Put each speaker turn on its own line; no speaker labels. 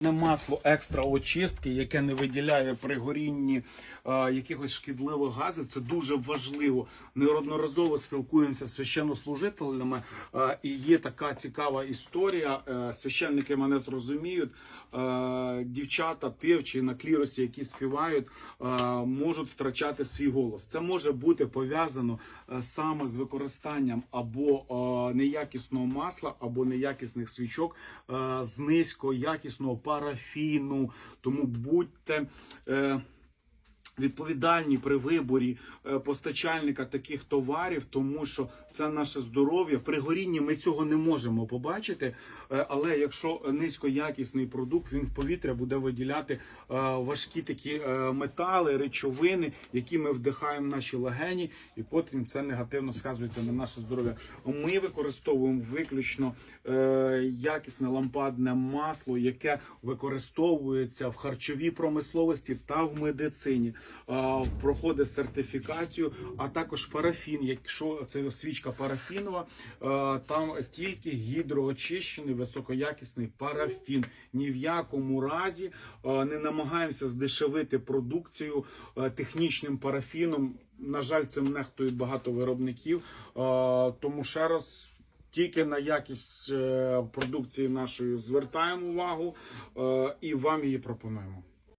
Не масло екстра очистки, яке не виділяє при горінні е, якихось шкідливих газів. Це дуже важливо. Неодноразово спілкуємося з священнослужителями, е, і є така цікава історія. Е, священники мене зрозуміють. Е, дівчата, півчі на кліросі, які співають, е, можуть втрачати свій голос. Це може бути пов'язано е, саме з використанням або е, неякісного масла, або неякісних свічок е, з низькоякісного парафіну. Тому будьте. Е, Відповідальні при виборі е, постачальника таких товарів, тому що це наше здоров'я. При горінні ми цього не можемо побачити. е, Але якщо низькоякісний продукт, він в повітря буде виділяти е, важкі такі метали, речовини, які ми вдихаємо в наші легені, і потім це негативно сказується на наше здоров'я. Ми використовуємо виключно якісне лампадне масло, яке використовується в харчовій промисловості та в медицині. Проходить сертифікацію, а також парафін. Якщо це свічка парафінова, там тільки гідроочищений високоякісний парафін. Ні в якому разі не намагаємося здешевити продукцію технічним парафіном. На жаль, цим нехтують багато виробників. Тому ще раз. Тільки на якість е, продукції нашої звертаємо увагу е, і вам її пропонуємо.